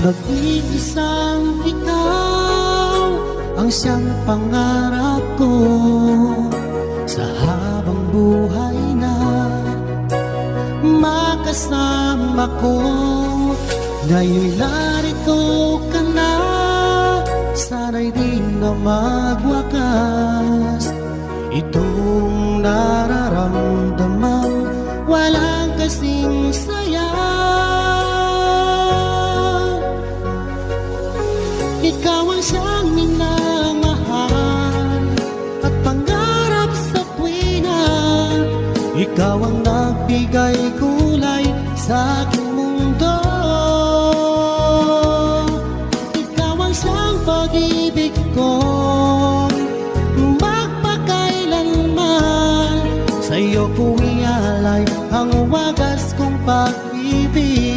Nag-iisang ikaw ang siyang pangarap ko. Sa habang buhay na makasama ko Ngayon narito ka na. Sana'y di na magwakas. Itong nararamdaman Walang kasing Ikaw ang siyang minamahal At pangarap sa tuwina Ikaw ang nagbigay kulay sa aking Ikaw ang siyang pag-ibig ko. Magpakailanman Sa iyo ko ialay ang wagas kong pag-ibig